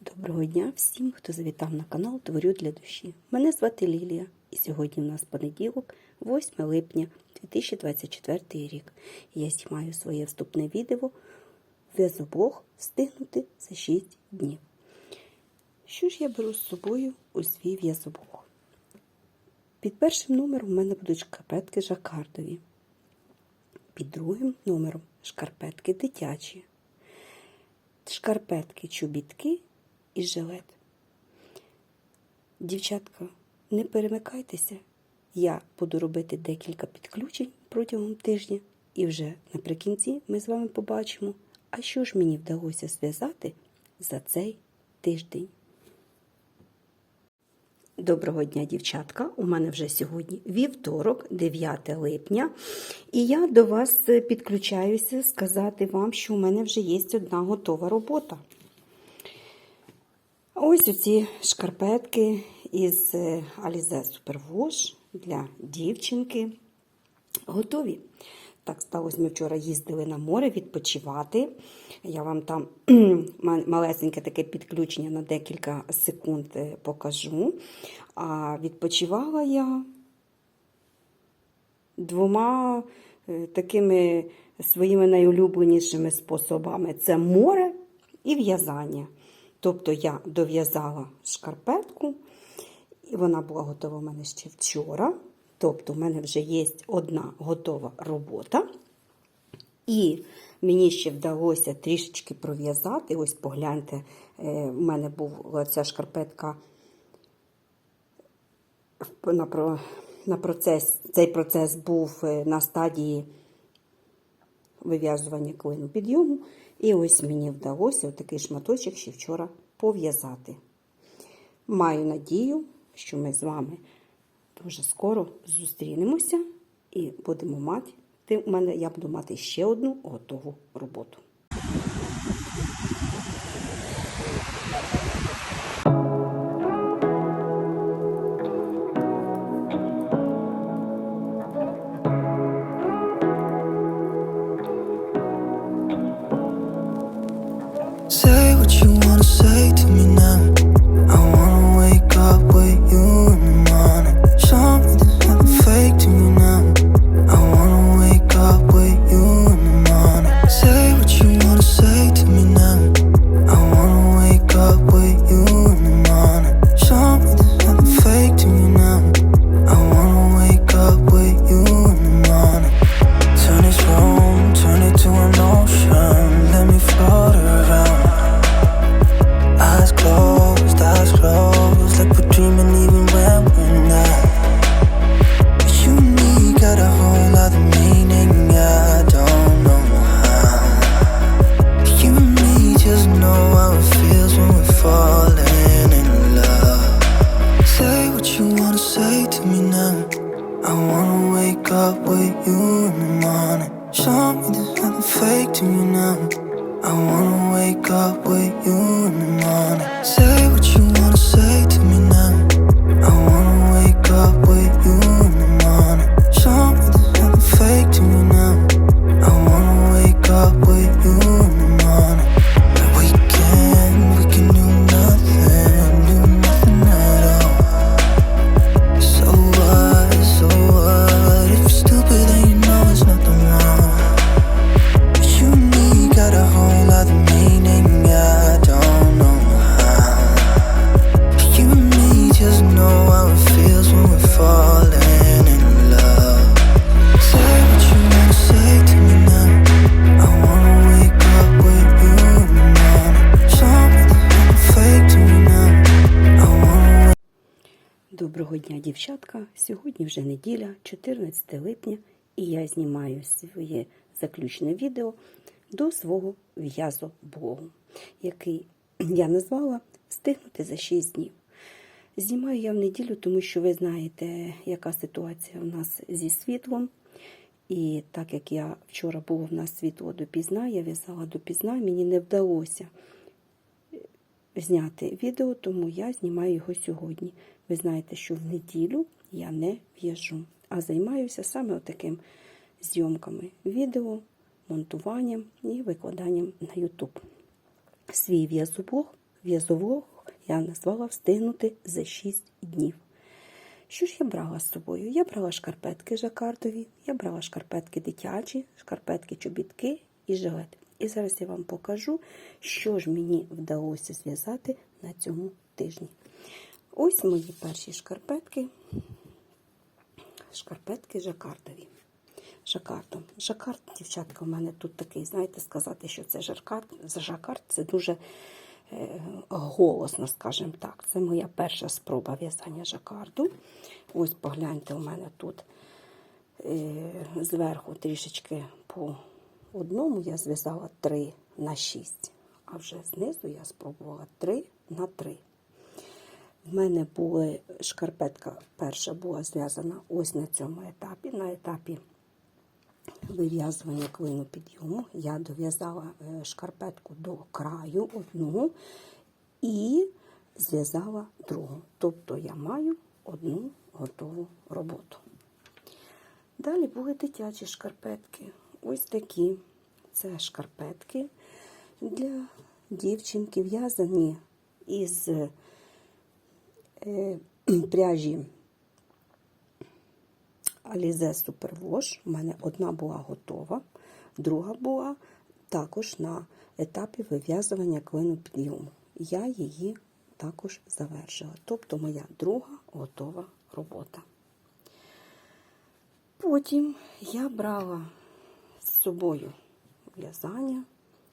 Доброго дня всім, хто завітав на канал Творю для душі. Мене звати Лілія, і сьогодні в нас понеділок, 8 липня 2024 рік. Я знімаю своє вступне відео В'язоблог встигнути за 6 днів. Що ж я беру з собою у свій в'язоблог? Під першим номером у мене будуть шкарпетки жакардові. Під другим номером шкарпетки дитячі шкарпетки, чобітки і жилет. Дівчатка, не перемикайтеся. Я буду робити декілька підключень протягом тижня, і вже наприкінці ми з вами побачимо, а що ж мені вдалося зв'язати за цей тиждень. Доброго дня, дівчатка! У мене вже сьогодні вівторок, 9 липня, і я до вас підключаюся сказати вам, що у мене вже є одна готова робота. Ось оці шкарпетки із Alize Superwash для дівчинки готові. Так сталося, ми вчора їздили на море відпочивати. Я вам там малесеньке таке підключення на декілька секунд покажу. А відпочивала я двома такими своїми найулюбленішими способами: це море і в'язання. Тобто я дов'язала шкарпетку, і вона була готова в мене ще вчора. Тобто, в мене вже є одна готова робота. І мені ще вдалося трішечки пров'язати. Ось погляньте, в мене була ця шкарпетка на процес, цей процес був на стадії вив'язування клину підйому. І ось мені вдалося такий шматочок ще вчора пов'язати. Маю надію, що ми з вами дуже скоро зустрінемося і будемо мати. У мене я буду мати ще одну готову роботу. Say to me now. I wanna wake up with you in the morning. Show me there's nothing fake to me now. I wanna wake up with you in the morning. Say what you wanna say to me now. I wanna wake up дня, дівчатка! Сьогодні вже неділя, 14 липня, і я знімаю своє заключне відео до свого в'язоблогу, який я назвала Встигнути за 6 днів. Знімаю я в неділю, тому що ви знаєте, яка ситуація у нас зі світлом. І так як я вчора було в нас світло допізна, я в'язала допізна, мені не вдалося зняти відео, тому я знімаю його сьогодні. Ви знаєте, що в неділю я не в'яжу, а займаюся саме отаким зйомками відео, монтуванням і викладанням на YouTube. Свій в'язоблог в'язового я назвала встигнути за 6 днів. Що ж я брала з собою? Я брала шкарпетки жакардові, я брала шкарпетки дитячі, шкарпетки чобітки і жилет. І зараз я вам покажу, що ж мені вдалося зв'язати на цьому тижні. Ось мої перші шкарпетки. Шкарпетки жакардові. Жакардом. Жакард, дівчатка, у мене тут такий, знаєте, сказати, що це жакард, жакард це дуже е, голосно, скажімо так. Це моя перша спроба в'язання жакарду. Ось погляньте, у мене тут е, зверху трішечки по одному я зв'язала 3 на 6, а вже знизу я спробувала 3 на 3. В мене були шкарпетка перша була зв'язана ось на цьому етапі. На етапі вив'язування клину підйому я дов'язала е, шкарпетку до краю одну і зв'язала другу. Тобто я маю одну готову роботу. Далі були дитячі шкарпетки. Ось такі. Це шкарпетки для дівчинки, в'язані із пряжі Alize Superwash. У мене одна була готова, друга була також на етапі вив'язування клину підйому. Я її також завершила. Тобто моя друга готова робота. Потім я брала з собою в'язання,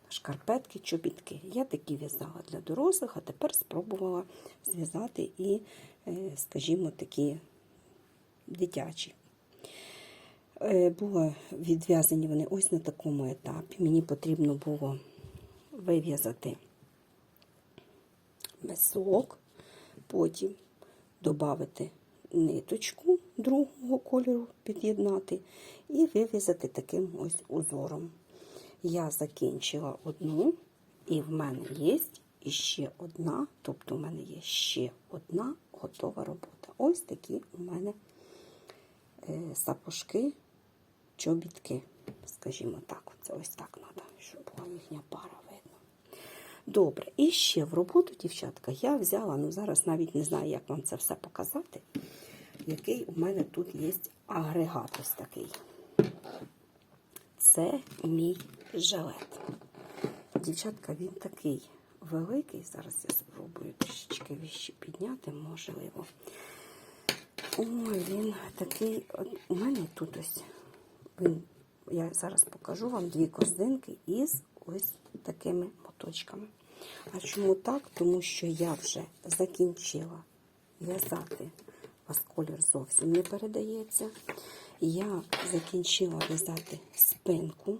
шкарпетки, чобітки. Я такі в'язала для дорослих, а тепер спробувала зв'язати і, е, скажімо, такі дитячі. Е, Було відв'язані вони ось на такому етапі. Мені потрібно було вив'язати месок, потім додати ниточку другого кольору, під'єднати і вив'язати таким ось узором. Я закінчила одну, і в мене є іще одна, тобто в мене є ще одна готова робота. Ось такі у мене е, сапожки, чобітки, скажімо так, це ось так треба, щоб була їхня пара видно. Добре, і ще в роботу, дівчатка, я взяла, ну зараз навіть не знаю, як вам це все показати, який у мене тут є агрегат ось такий. Це мій жилет. Дівчатка, він такий великий. Зараз я спробую трішечки віщі підняти, можливо. Ой, він такий. У мене тут ось. Я зараз покажу вам дві корзинки із ось такими моточками. А чому так? Тому що я вже закінчила в'язати, у вас колір зовсім не передається. Я закінчила в'язати спинку,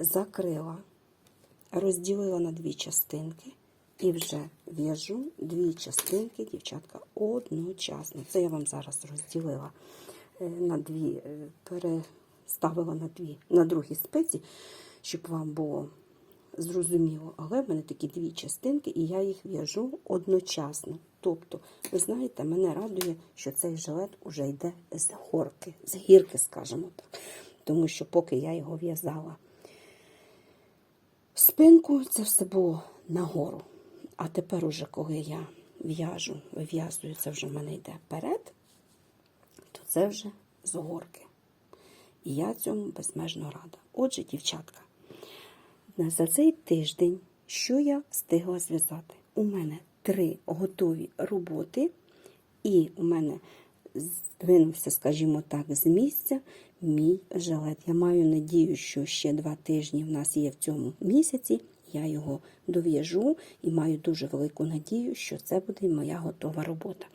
закрила, розділила на дві частинки і вже в'яжу дві частинки, дівчатка, одночасно. Це я вам зараз розділила е, на дві, е, переставила на дві, на другі спиці, щоб вам було зрозуміло. Але в мене такі дві частинки, і я їх в'яжу одночасно. Тобто, ви знаєте, мене радує, що цей жилет уже йде з горки, з гірки, скажімо так. Тому що поки я його в'язала спинку, це все було нагору. А тепер, уже, коли я в'яжу, вив'язую, це вже в мене йде вперед, то це вже з горки. І я цьому безмежно рада. Отже, дівчатка, за цей тиждень, що я встигла зв'язати? У мене три готові роботи, і у мене здвинувся, скажімо так, з місця мій жилет. Я маю надію, що ще два тижні в нас є в цьому місяці. Я його дов'яжу і маю дуже велику надію, що це буде моя готова робота.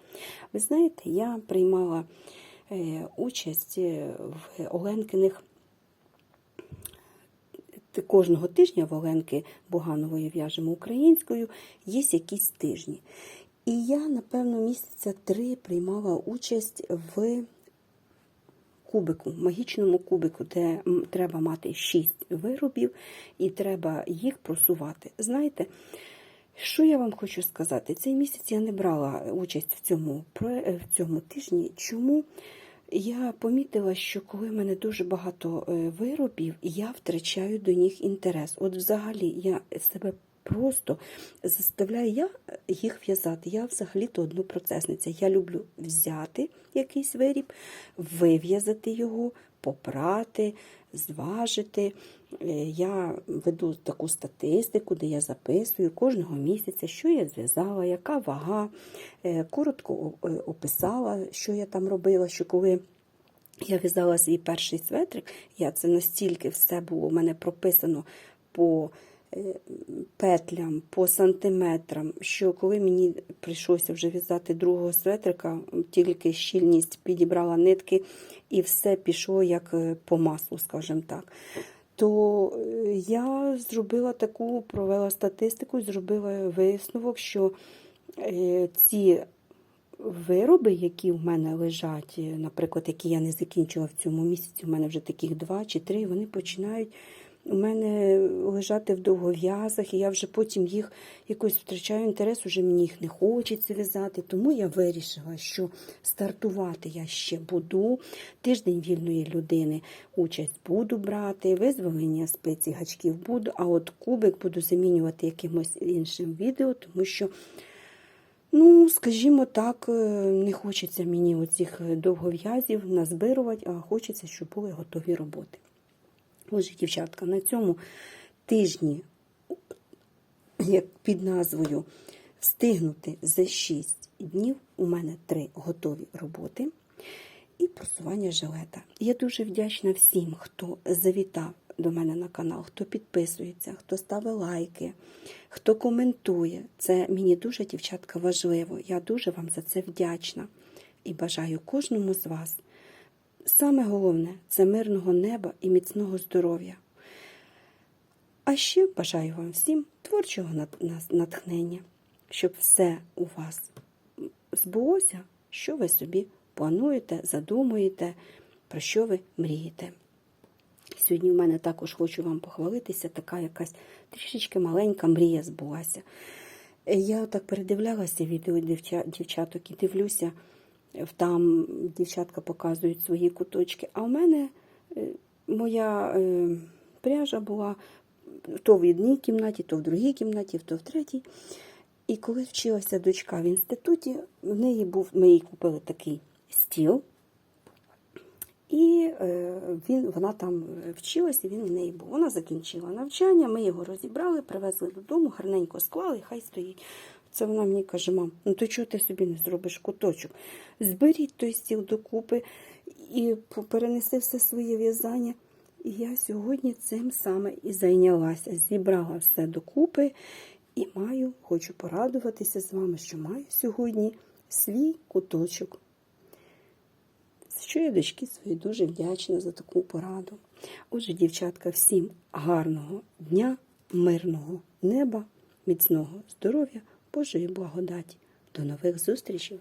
Ви знаєте, я приймала е, участь в Оленкиних кожного тижня в Оленки Буганової в'яжемо українською, є якісь тижні. І я, напевно, місяця три приймала участь в кубику, магічному кубику, де треба мати шість виробів і треба їх просувати. Знаєте, що я вам хочу сказати? Цей місяць я не брала участь в цьому, в цьому тижні. Чому? Я помітила, що коли в мене дуже багато е, виробів, я втрачаю до них інтерес. От взагалі я себе просто заставляю я їх в'язати. Я взагалі-то однопроцесниця. Я люблю взяти якийсь виріб, вив'язати його, попрати, зважити. Е, Я веду таку статистику, де я записую кожного місяця, що я зв'язала, яка вага. Е, Коротко е, описала, що я там робила, що коли я в'язала свій перший светрик, я це настільки все було у мене прописано по петлям, по сантиметрам, що коли мені прийшлося вже в'язати другого светрика, тільки щільність підібрала нитки і все пішло як е, по маслу, скажімо так. То е, я зробила таку, провела статистику, зробила висновок, що е, ці вироби, які в мене лежать, е, наприклад, які я не закінчила в цьому місяці, у мене вже таких два чи три, вони починають у мене лежати в довгов'язах, і я вже потім їх якось втрачаю інтерес, уже мені їх не хочеться в'язати. Тому я вирішила, що стартувати я ще буду. Тиждень вільної людини участь буду брати, визволення спиці гачків буду, а от кубик буду замінювати якимось іншим відео, тому що. Ну, скажімо так, е, не хочеться мені оцих довгов'язів назбирувати, а хочеться, щоб були готові роботи. Отже, дівчатка, на цьому тижні, як під назвою Встигнути за 6 днів, у мене три готові роботи і просування жилета. Я дуже вдячна всім, хто завітав до мене на канал, хто підписується, хто ставить лайки, хто коментує. Це мені дуже, дівчатка, важливо. Я дуже вам за це вдячна і бажаю кожному з вас. Саме головне це мирного неба і міцного здоров'я. А ще бажаю вам всім творчого натхнення, щоб все у вас збулося, що ви собі плануєте, задумуєте, про що ви мрієте. Сьогодні в мене також хочу вам похвалитися, така якась трішечки маленька мрія збулася. Я так передивлялася відео дівчаток і дивлюся, там дівчатка показують свої куточки. А в мене е, моя е, пряжа була то в одній кімнаті, то в другій кімнаті, то в третій. І коли вчилася дочка в інституті, в неї був, ми їй купили такий стіл. І е, він, вона там вчилася, він в неї був. Вона закінчила навчання, ми його розібрали, привезли додому, гарненько склали, хай стоїть. Це вона мені каже, мам, ну то чого ти собі не зробиш куточок? Зберіть той стіл докупи і перенеси все своє в'язання. І я сьогодні цим саме і зайнялася. Зібрала все докупи і маю, хочу порадуватися з вами, що маю сьогодні свій куточок. Що я дочки свої дуже вдячна за таку пораду. Отже, дівчатка, всім гарного дня, мирного неба, міцного здоров'я, Божої благодаті. До нових зустрічей!